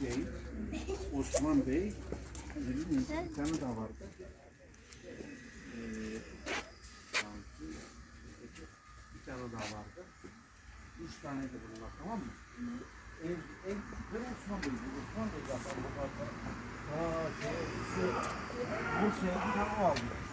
Bey, Osman Bey, bir tane daha vardı. Ee, bir tane daha vardı. Üç tane de bunlar tamam mı? En, en küçükleri Osman Bey. Osman Bey zaten bu parça. Aa, şey, şu, Bursa'ya bir tane aldı.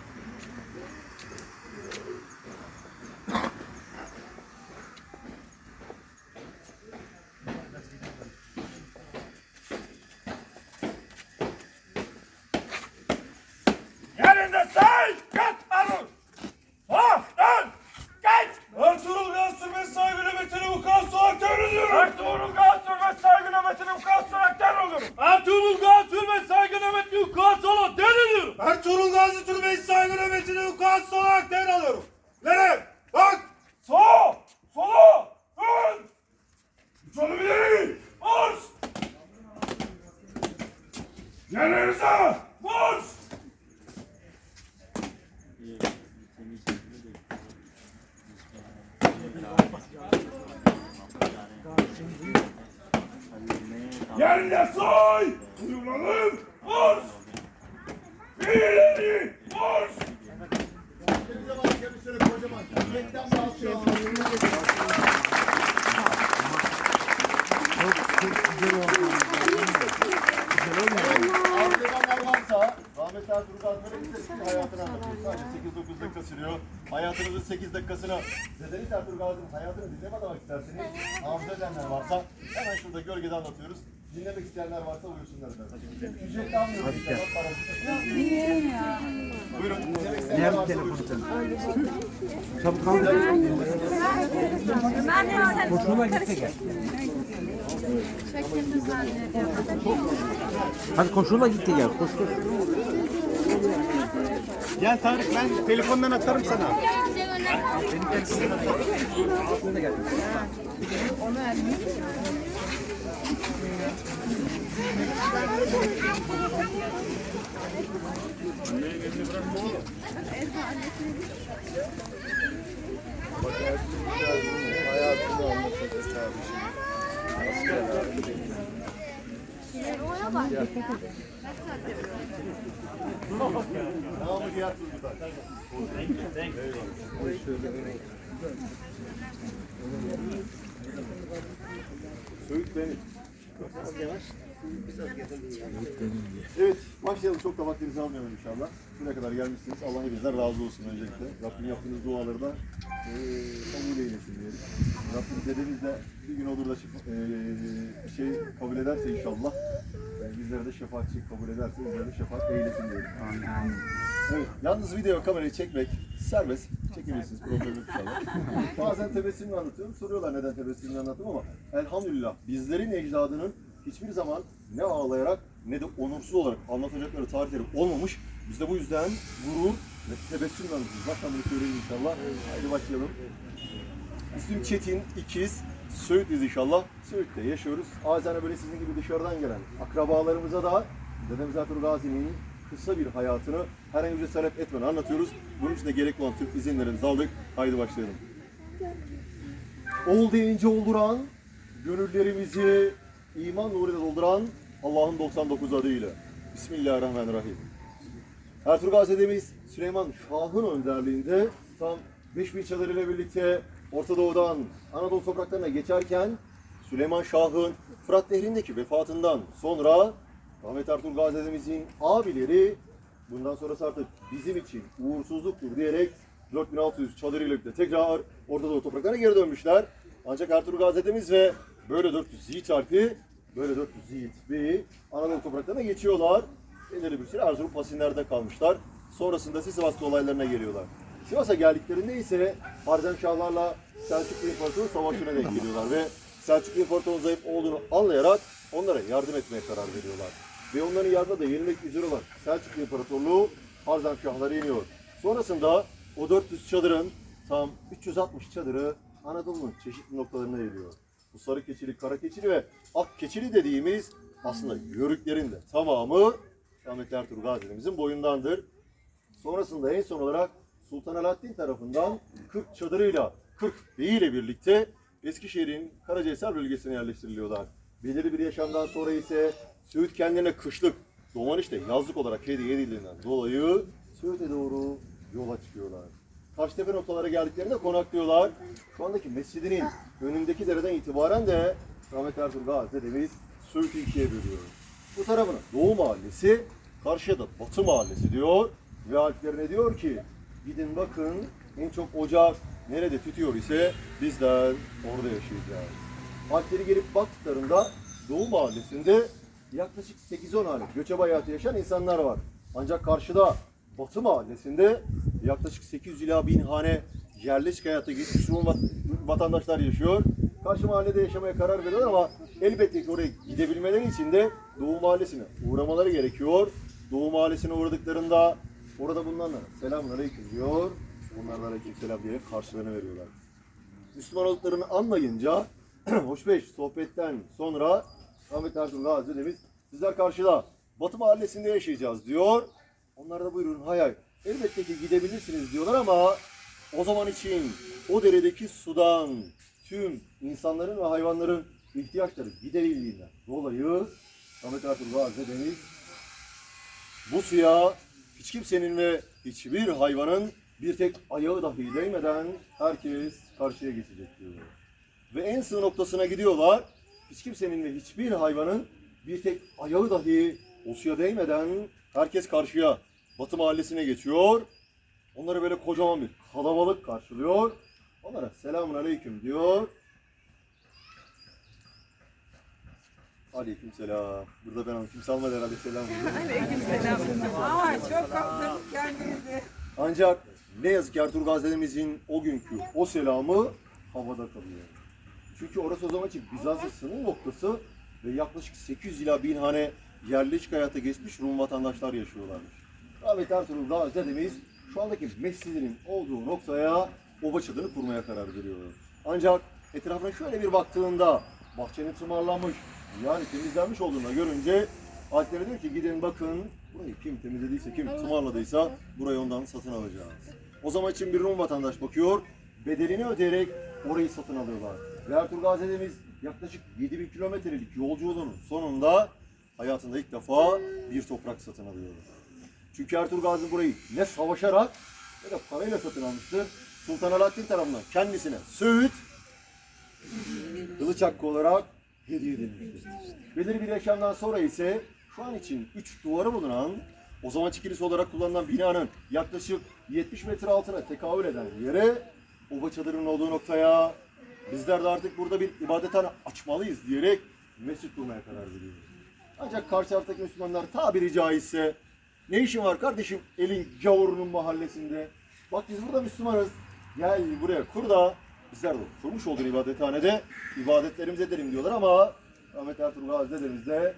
Antrenmanlar varsa Rahmet Ertuğrul Gazmer'e bize hayatını anlatıyor. Sadece 8-9 dakika sürüyor. Hayatınızın 8 dakikasını Zedeli Ertuğrul Gazmer'in hayatını dinleme adamak isterseniz hafıza edenler varsa hemen şurada gölgede anlatıyoruz. Dinlemek isteyenler varsa buyursunlar efendim. Ücretli almıyoruz. inşallah, parasız. Buyurun. Dinlemek isteyenler varsa buyursunlar. Hoşuma gitti gel. Hadi koşula gitti gel. Koş koş. Gel Tarık ben telefondan atarım sana. Anlatacağız kardeşim. Namı diğer Turgutay. Söğüt benim. Evet, başlayalım. Çok da vaktinizi almayalım inşallah. Buraya kadar gelmişsiniz. Allah hepinizden razı olsun öncelikle. Rabbim yaptığınız duaları da eee kabul eylesin diyelim. Rabbim dedemiz de bir gün olur da eee, şey kabul ederse inşallah eee, bizlere de şefaatçi kabul ederse bizlere de şefaat eylesin diyelim. Evet, yalnız video kamerayı çekmek serbest. Çekebilirsiniz, problem yok inşallah. Bazen tebessümle anlatıyorum. Soruyorlar neden tebessümle anlattım ama elhamdülillah bizlerin ecdadının hiçbir zaman ne ağlayarak ne de onursuz olarak anlatacakları tarihleri olmamış. Biz de bu yüzden gurur ve tebessümle anlatıyoruz. Baştan bunu söyleyeyim inşallah. Haydi başlayalım. İsmim Çetin, ikiz. Söğüt'üz inşallah. Söğüt'te yaşıyoruz. Azane böyle sizin gibi dışarıdan gelen akrabalarımıza da Dedemiz Ertuğrul Gazi'nin kısa bir hayatını herhangi bir talep etmeden anlatıyoruz. Bunun için de gerekli olan tüm izinlerimizi aldık. Haydi başlayalım. Ol deyince olduran, gönüllerimizi iman nuruyla dolduran Allah'ın 99 adıyla. Bismillahirrahmanirrahim. Ertuğrul Gazi dedemiz Süleyman Şah'ın önderliğinde tam 5000 çadır ile birlikte Orta Doğu'dan Anadolu topraklarına geçerken Süleyman Şah'ın Fırat Nehri'ndeki vefatından sonra Rahmet Ertuğrul Gazi dedemizin abileri bundan sonrası artık bizim için uğursuzluktur diyerek 4600 çadır ile birlikte tekrar Orta Doğu topraklarına geri dönmüşler. Ancak Ertuğrul Gazi dedemiz ve böyle 400 yiğit harfi, böyle 400 yiğit beyi Anadolu topraklarına geçiyorlar. Belirli bir süre Erzurum Pasinler'de kalmışlar. Sonrasında ise Sivas olaylarına geliyorlar. Sivas'a geldiklerinde ise Harzem Şahlarla Selçuklu İmparatorluğu savaşına denk geliyorlar ve Selçuklu İmparatorluğu'nun zayıf olduğunu anlayarak onlara yardım etmeye karar veriyorlar. Ve onların yardımına da yenilmek üzere olan Selçuklu İmparatorluğu Harzem Şahları iniyor. Sonrasında o 400 çadırın tam 360 çadırı Anadolu'nun çeşitli noktalarına geliyor. Bu sarı keçili, kara keçili ve ak keçili dediğimiz aslında yörüklerin de tamamı Rahmetli Ertuğrul Gazi'mizin boyundandır. Sonrasında en son olarak Sultan Alaaddin tarafından 40 çadırıyla 40 beyiyle birlikte Eskişehir'in Karacahisar bölgesine yerleştiriliyorlar. Belirli bir yaşamdan sonra ise Söğüt kendine kışlık, Doğan işte yazlık olarak hediye edildiğinden dolayı Söğüt'e doğru yola çıkıyorlar. Karşıtepe noktalara geldiklerinde konaklıyorlar. Şu andaki mescidinin önündeki dereden itibaren de Rahmet Ertuğrul Gazi dedemiz Söğüt'ü ikiye bölüyor. Bu tarafına Doğu Mahallesi, karşıya da Batı Mahallesi diyor. Ve alplerine diyor ki gidin bakın en çok ocak nerede tütüyor ise bizler orada yaşayacağız. Alpleri gelip baktıklarında Doğu Mahallesi'nde yaklaşık 8-10 hane göçebe hayatı yaşayan insanlar var. Ancak karşıda Batı Mahallesi'nde yaklaşık 800 ila 1000 hane yerleşik hayata geçmiş Rum vat- vatandaşlar yaşıyor. Karşı mahallede yaşamaya karar veriyorlar ama elbette ki oraya gidebilmeleri için de Doğu Mahallesi'ne uğramaları gerekiyor. Doğu Mahallesi'ne uğradıklarında orada bulunanlara selamun aleyküm diyor. Onlar da aleyküm selam diyerek karşılığını veriyorlar. Müslüman olduklarını anlayınca hoş beş sohbetten sonra Ahmet Ertuğrul Gazi dedemiz bizler karşıda Batı Mahallesi'nde yaşayacağız diyor. Onlar da buyurun hay hay. Elbette ki gidebilirsiniz diyorlar ama o zaman için o deredeki sudan tüm insanların ve hayvanların ihtiyaçları giderildiğinden dolayı Ahmet Ertuğrul Gazi dedemiz bu suya hiç kimsenin ve hiçbir hayvanın bir tek ayağı dahi değmeden herkes karşıya geçecek diyor. Ve en sığ noktasına gidiyorlar. Hiç kimsenin ve hiçbir hayvanın bir tek ayağı dahi o suya değmeden herkes karşıya Batı Mahallesi'ne geçiyor. Onları böyle kocaman bir kalabalık karşılıyor. Onlara selamun aleyküm diyor. Aleyküm selam. Burada ben onu kimse almadı herhalde selam. Aleykümselam. Aa çok kaptırdık kendimizi. Ancak ne yazık ki Ertuğrul Gazilerimizin o günkü o selamı havada kalıyor. Çünkü orası o zaman için Bizans'ın sınır noktası ve yaklaşık 800 ila 1000 hane yerleşik hayata geçmiş Rum vatandaşlar yaşıyorlarmış. Rahmet Ertuğrul Gazi dedemiz şu andaki mescidinin olduğu noktaya oba çadırını kurmaya karar veriyor. Ancak etrafına şöyle bir baktığında bahçenin tımarlanmış yani temizlenmiş olduğunu görünce Alplere diyor ki gidin bakın burayı kim temizlediyse kim tımarladıysa burayı ondan satın alacağız. O zaman için bir Rum vatandaş bakıyor bedelini ödeyerek orayı satın alıyorlar. Ertuğrul Gazi dedemiz yaklaşık 7000 kilometrelik yolculuğun sonunda hayatında ilk defa bir toprak satın alıyor. Çünkü Ertuğrul Gazi burayı ne savaşarak ne de parayla satın almıştır. Sultan Alaaddin tarafından kendisine Söğüt kılıç hakkı olarak hediye edilmiştir. Belirli bir yaşamdan sonra ise şu an için üç duvarı bulunan o zaman kilise olarak kullanılan binanın yaklaşık 70 metre altına tekabül eden yere oba çadırının olduğu noktaya bizler de artık burada bir ibadethane açmalıyız diyerek mescit kurmaya karar veriyoruz. Ancak karşı taraftaki Müslümanlar tabiri caizse ne işin var kardeşim elin gavurunun mahallesinde? Bak biz burada Müslümanız. Gel buraya kur da bizler de kurmuş olduğun ibadethanede ibadetlerimizi edelim diyorlar ama Ahmet Ertuğrul Gazi de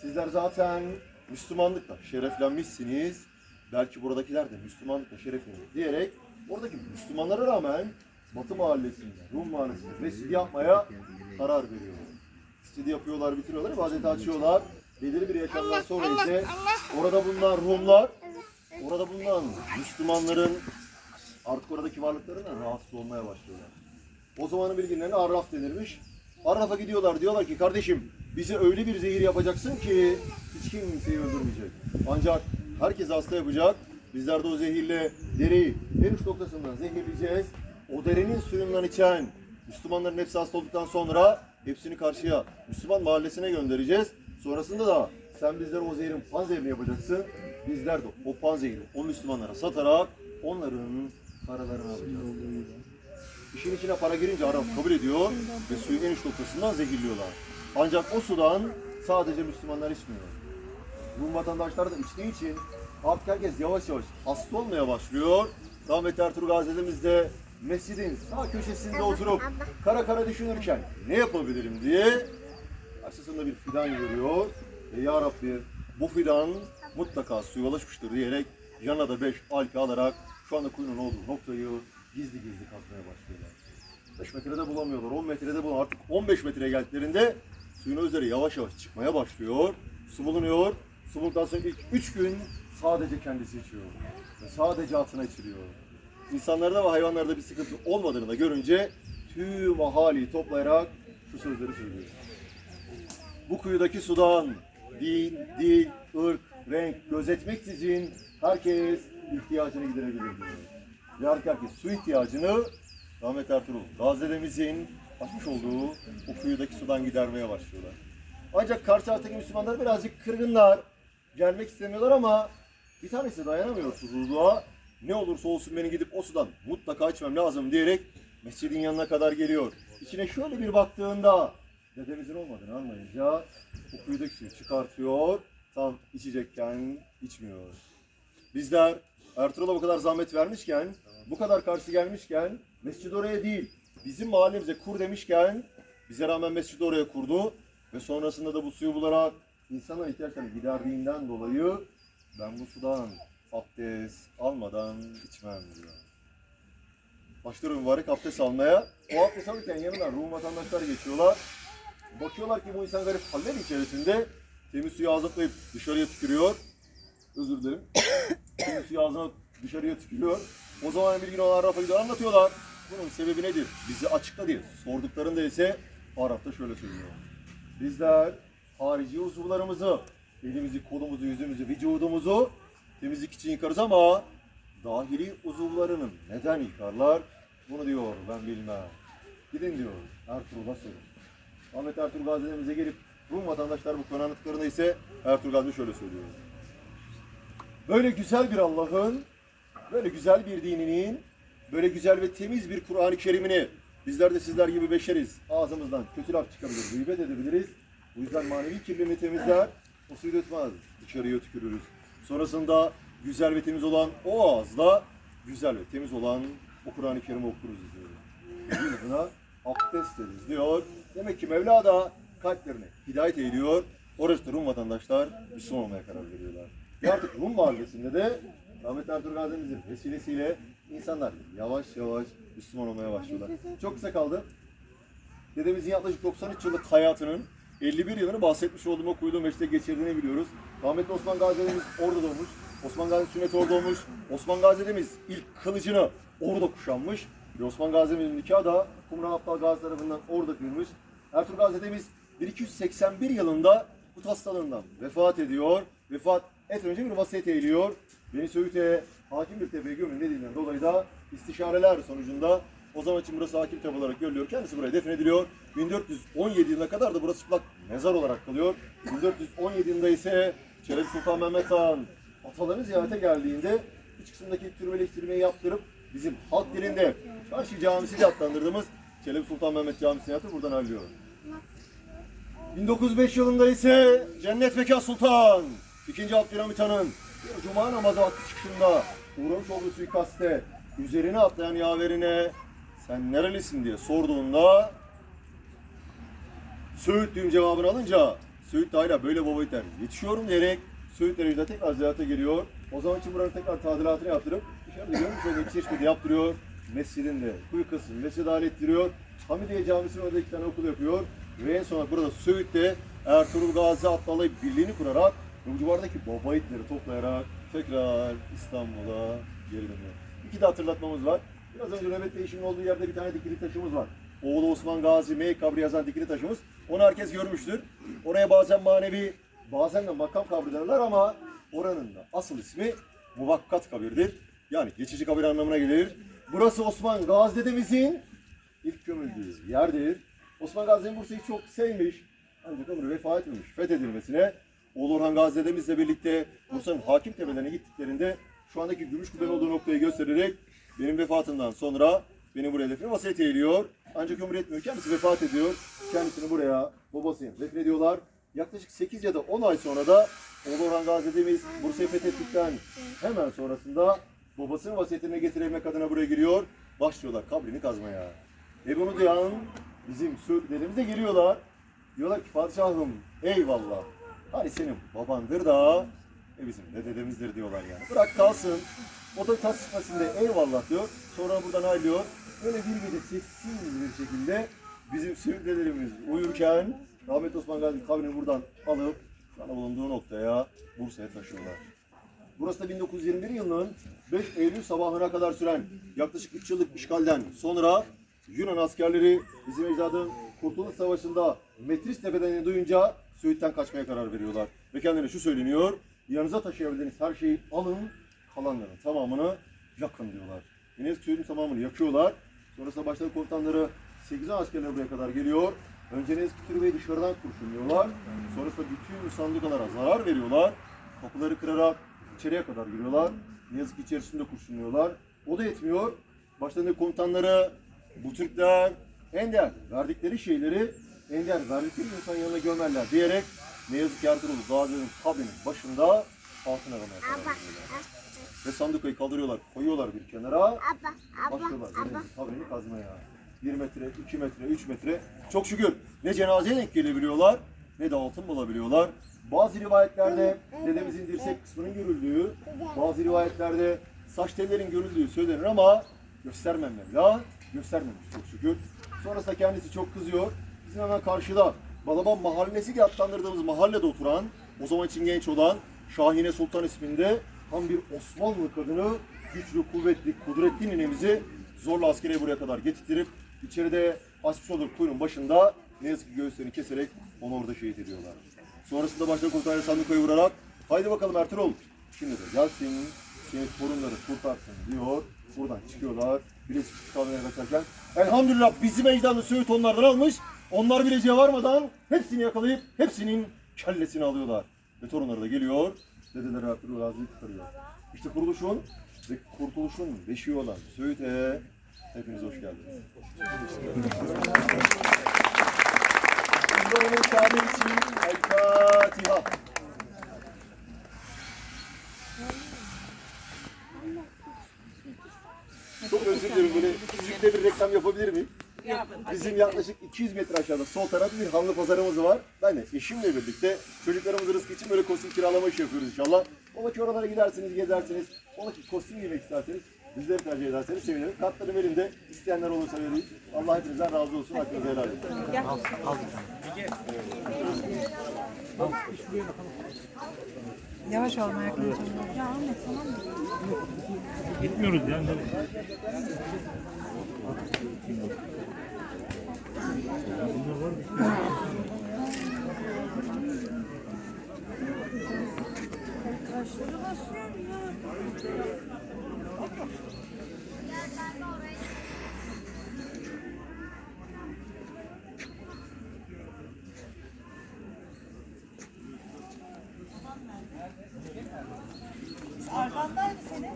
sizler zaten Müslümanlıkla şereflenmişsiniz. Belki buradakiler de Müslümanlıkla şereflenir diyerek oradaki Müslümanlara rağmen Batı mahallesinde, Rum mahallesinde mescid yapmaya karar veriyor. Mescidi yapıyorlar, bitiriyorlar, ibadeti açıyorlar. Belirli bir yaşamdan sonra ise orada bulunan Rumlar, orada bulunan Müslümanların artık oradaki varlıklarından rahatsız olmaya başlıyorlar. O zamanın bilginlerine Arraf denirmiş. Arraf'a gidiyorlar diyorlar ki kardeşim bize öyle bir zehir yapacaksın ki hiç kimseyi öldürmeyecek. Ancak herkes hasta yapacak. Bizler de o zehirle dereyi en uç noktasından zehirleyeceğiz. O derenin suyundan içen Müslümanların hepsi hasta olduktan sonra hepsini karşıya Müslüman mahallesine göndereceğiz. Sonrasında da sen bizlere o zehrin panzehirini yapacaksın. Bizler de o panzehiri o Müslümanlara satarak onların paralarını alacağız. İşin içine para girince Arap kabul ediyor ve suyun en uç noktasından zehirliyorlar. Ancak o sudan sadece Müslümanlar içmiyor. Rum vatandaşlar da içtiği için artık herkes yavaş yavaş hasta olmaya başlıyor. Rahmetli Ertuğrul Gazi dedemiz de mescidin sağ köşesinde oturup kara kara düşünürken ne yapabilirim diye karşısında bir fidan görüyor. Ve ya Rabbi bu fidan mutlaka suya ulaşmıştır diyerek yanına da beş alki alarak şu anda kuyunun olduğu noktayı gizli gizli kazmaya başlıyorlar. 5 metrede bulamıyorlar, 10 metrede bulamıyorlar. Artık 15 metreye geldiklerinde suyun üzeri yavaş yavaş çıkmaya başlıyor. Su bulunuyor. Su bulduktan sonra ilk 3 gün sadece kendisi içiyor. Ve sadece atına içiriyor. İnsanlarda ve hayvanlarda bir sıkıntı olmadığını da görünce tüm ahaliyi toplayarak şu sözleri söylüyor. bu kuyudaki sudan din, dil, ırk, renk gözetmeksizin herkes ihtiyacını giderebilir diyor. Ve herkes su ihtiyacını Rahmet Ertuğrul Gazilerimizin açmış olduğu o kuyudaki sudan gidermeye başlıyorlar. Ancak karşı taraftaki Müslümanlar birazcık kırgınlar. Gelmek istemiyorlar ama bir tanesi dayanamıyor susuzluğa. Ne olursa olsun beni gidip o sudan mutlaka içmem lazım diyerek mescidin yanına kadar geliyor. İçine şöyle bir baktığında dedemizin olmadığını anlayınca o kuyudaki suyu çıkartıyor. Tam içecekken içmiyor. Bizler Ertuğrul'a bu kadar zahmet vermişken, bu kadar karşı gelmişken mescid oraya değil, bizim mahallemize kur demişken bize rağmen mescidi oraya kurdu ve sonrasında da bu suyu bularak insana ihtiyaçlarını giderdiğinden dolayı ben bu sudan abdest almadan içmem diyor. Başlıyor mübarek abdest almaya. O abdest alırken yanından Rum vatandaşlar geçiyorlar. Bakıyorlar ki bu insan garip haller içerisinde temiz suyu ağzına dışarıya tükürüyor. Özür dilerim. temiz suyu ağzına dışarıya tükürüyor. O zaman bir gün onlar Rafa gidiyor anlatıyorlar. Bunun sebebi nedir? Bizi açıkla diye sorduklarında ise Arap'ta şöyle söylüyor. Bizler harici uzuvlarımızı, elimizi, kolumuzu, yüzümüzü, vücudumuzu temizlik için yıkarız ama dahili uzuvlarının neden yıkarlar? Bunu diyor ben bilmem. Gidin diyor Ertuğrul'a sorun. Ahmet Ertuğrul Gazi'mize gelip Rum vatandaşlar bu konu anlattıklarında ise Ertuğrul Gazi şöyle söylüyor. Böyle güzel bir Allah'ın, böyle güzel bir dininin, böyle güzel ve temiz bir Kur'an-ı Kerim'ini bizler de sizler gibi beşeriz. Ağzımızdan kötü laf çıkabilir, gıybet edebiliriz. Bu yüzden manevi kirliliğini temizler, o suyu dökmez. Dışarıya tükürürüz. Sonrasında güzel ve temiz olan o ağızla güzel ve temiz olan o Kur'an-ı Kerim'i okuruz diyor. Bunun adına abdest ederiz diyor. Demek ki Mevla da kalplerine hidayet ediyor. Orası Rum vatandaşlar Müslüman olmaya karar veriyorlar. Ve artık Rum mahallesinde de Rahmet Ertuğrul Gazi'mizin vesilesiyle insanlar yavaş yavaş Müslüman olmaya başlıyorlar. Çok kısa kaldı. Dedemizin yaklaşık 93 yıllık hayatının 51 yılını bahsetmiş olduğum o kuyuda meşte geçirdiğini biliyoruz. Rahmetli Osman Gazi dedemiz orada doğmuş. Osman Gazi sünnet orada olmuş. Osman Gazi dedemiz ilk kılıcını orada kuşanmış. Ve Osman Gazi dedemizin nikahı da Kumran Aptal Gazi tarafından orada kıyılmış. Ertuğrul Gazi dedemiz 1281 yılında bu hastalığından vefat ediyor. Vefat etmeden önce bir vasiyet eğiliyor. Beni Söğüt'e hakim bir tepeye gömün dediğinden dolayı da istişareler sonucunda o zaman için burası hakim tepe olarak görülüyor. Kendisi buraya defnediliyor. 1417 yılına kadar da burası çıplak mezar olarak kalıyor. 1417 yılında ise Çelebi Sultan Mehmet Han atalarını ziyarete geldiğinde iç kısımdaki türbeleştirmeyi yaptırıp bizim halk dilinde Çarşı Camisi diye adlandırdığımız Çelebi Sultan Mehmet Camisi'ni yaptı buradan ayrılıyor. 1905 yılında ise Cennet Bekar Sultan 2. Abdülhamit Han'ın cuma namazı vakti çıkışında uğramış olduğu suikaste üzerine atlayan yaverine sen nerelisin diye sorduğunda Söğüt düğüm cevabını alınca Söğüt hala böyle baba iter. Yetişiyorum diyerek Söğüt derecede tekrar ziyarete geliyor. O zaman için buranın tekrar tadilatını yaptırıp dışarıda görmüş olduğu çeşmede yaptırıyor. Mescidinde kuyu kısmı mescid ettiriyor. Hamidiye Camisi'nin orada iki tane okul yapıyor. Ve en son burada Söğüt'te Ertuğrul Gazi atlalayıp birliğini kurarak ve bu civardaki baba toplayarak tekrar İstanbul'a geri dönüyor. İki de hatırlatmamız var. Biraz önce Mehmet Bey olduğu yerde bir tane dikili taşımız var. Oğlu Osman Gazi Mey kabri yazan dikili taşımız. Onu herkes görmüştür. Oraya bazen manevi, bazen de makam kabri derler ama oranın da asıl ismi muvakkat kabirdir. Yani geçici kabir anlamına gelir. Burası Osman Gazi dedemizin ilk gömüldüğü yerdir. Osman Gazi'nin Bursa'yı çok sevmiş. Ancak ömrü vefat etmemiş. Fethedilmesine Oğlu Orhan Gazi dedemizle birlikte Bursa'nın hakim tepelerine gittiklerinde şu andaki gümüş kubben olduğu noktayı göstererek benim vefatımdan sonra beni buraya defne vasiyet eğiliyor. Ancak ömür etmiyor. Kendisi vefat ediyor. Kendisini buraya babasını defnediyorlar. Yaklaşık 8 ya da 10 ay sonra da Oğlu Orhan Gazi dedemiz Bursa'yı fethettikten hemen sonrasında babasının vasiyetine getirebilmek adına buraya giriyor. Başlıyorlar kabrini kazmaya. Ve bunu duyan bizim Söğütlerimiz de geliyorlar. Diyorlar ki padişahım eyvallah. Hani senin babandır da e bizim de dedemizdir diyorlar yani. Bırak kalsın. O da tas çıkmasın diye eyvallah diyor. Sonra buradan ayrılıyor. Böyle bir gece sessiz bir şekilde bizim Söğütlerimiz uyurken Rahmet Osman Gazi kabrini buradan alıp sana bulunduğu noktaya Bursa'ya taşıyorlar. Burası da 1921 yılının 5 Eylül sabahına kadar süren yaklaşık 3 yıllık işgalden sonra Yunan askerleri bizim ecdadın Kurtuluş Savaşı'nda Metris Tepeden duyunca Söğüt'ten kaçmaya karar veriyorlar. Ve kendilerine şu söyleniyor. Yanınıza taşıyabildiğiniz her şeyi alın, kalanların tamamını yakın diyorlar. Ki Söğüt'ün tamamını yakıyorlar. Sonrasında başta komutanları 8 askerler buraya kadar geliyor. Önce ne yazık ki türbeyi dışarıdan kurşunluyorlar. Sonrasında bütün sandıkalara zarar veriyorlar. Kapıları kırarak içeriye kadar giriyorlar. Ne yazık ki içerisinde kurşunluyorlar. O da yetmiyor. Başlarındaki komutanları bu Türkler en değer verdikleri şeyleri en değer verdikleri insan yanına gömerler diyerek ne yazık ki Ertuğrul Gazi'nin kabinin başında altın aramaya karar veriyorlar. Ve sandıkayı kaldırıyorlar, koyuyorlar bir kenara. Başlıyorlar denizin kabrini kazmaya. 1 metre, 2 metre, 3 metre. Çok şükür ne cenazeye denk gelebiliyorlar ne de altın bulabiliyorlar. Bazı rivayetlerde dedemizin dirsek kısmının görüldüğü, bazı rivayetlerde saç tellerin görüldüğü söylenir ama göstermem Mevla, göstermemiş çok şükür. Sonrasında kendisi çok kızıyor. Bizim hemen karşıda Balaban Mahallesi diye adlandırdığımız mahallede oturan, o zaman için genç olan Şahine Sultan isminde tam bir Osmanlı kadını, güçlü, kuvvetli, kudretli ninemizi zorla askeriye buraya kadar getirtip içeride açmış olur kuyunun başında ne yazık ki göğüslerini keserek onu orada şehit ediyorlar. Sonrasında başta komutanı sandıkaya vurarak haydi bakalım Ertuğrul şimdi de gelsin seni torunları kurtarsın diyor. Buradan çıkıyorlar. Bilezik çıkarmaya kaçarken elhamdülillah bizim ecdadı Söğüt onlardan almış. Onlar bileceğe varmadan hepsini yakalayıp hepsinin kellesini alıyorlar. Ve torunları da geliyor. Dedeleri Ertuğrul Gazi'yi kurtarıyor. İşte kuruluşun ve kurtuluşun beşiği olan Söğüt'e hepiniz hoş geldiniz. Bunların şahı için El Fatiha. Çok özür dilerim böyle küçük bir reklam yapabilir miyim? Bizim yaklaşık 200 metre aşağıda sol tarafta bir hanlı pazarımız var. Ben de eşimle birlikte çocuklarımızın rızkı için böyle kostüm kiralama işi yapıyoruz inşallah. Ola ki oralara gidersiniz, gezersiniz. Ola ki kostüm giymek isterseniz, bizleri tercih ederseniz sevinirim. Kartlarım elimde. İsteyenler olursa vereyim. Allah hepinizden razı olsun. Hakkınızı helal edin. Yavaş olmaya çalışıyorum. Gitmiyoruz yani. Arkandaydı senin.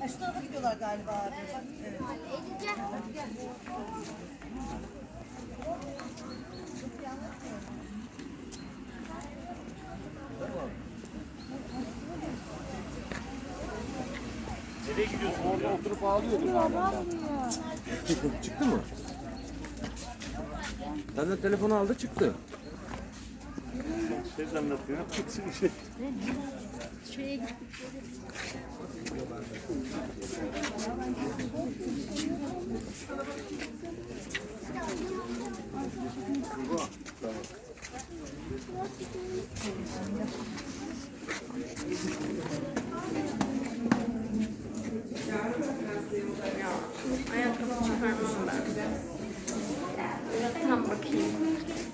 Ha, şu tarafa gidiyorlar galiba abi. Bak, Evet. Orada oturup ağlıyordu galiba. Çıktı mı? Benden telefonu aldı çıktı. Şey anlatıyor. Çıksın şey. Tam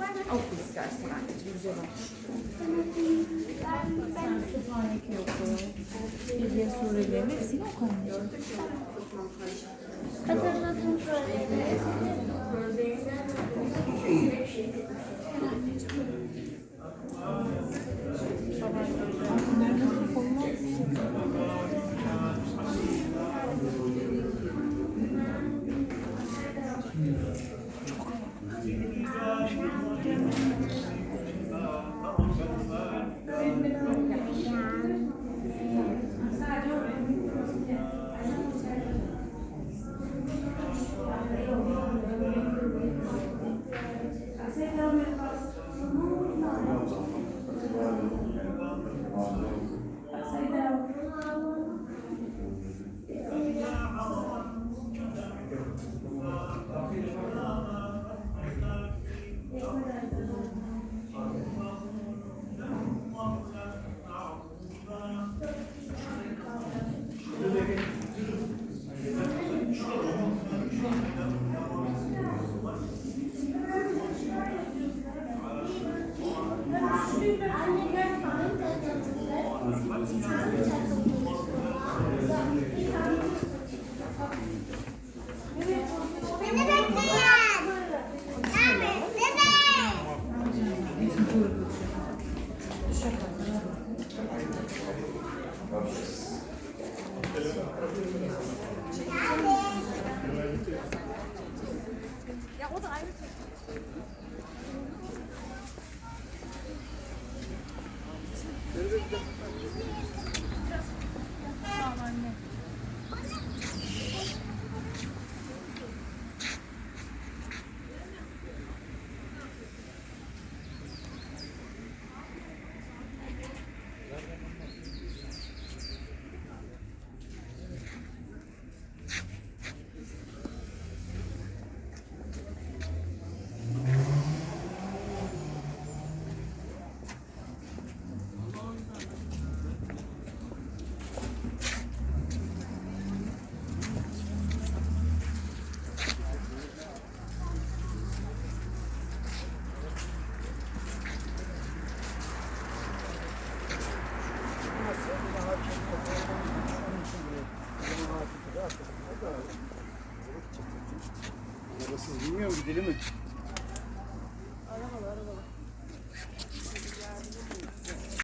Oku istersen anneciğim. Güzel olur. Sen Sübhaneke oku. Bilge surelerini hepsini oku anneciğim. Hatırlatın surelerini. Gidelim mi?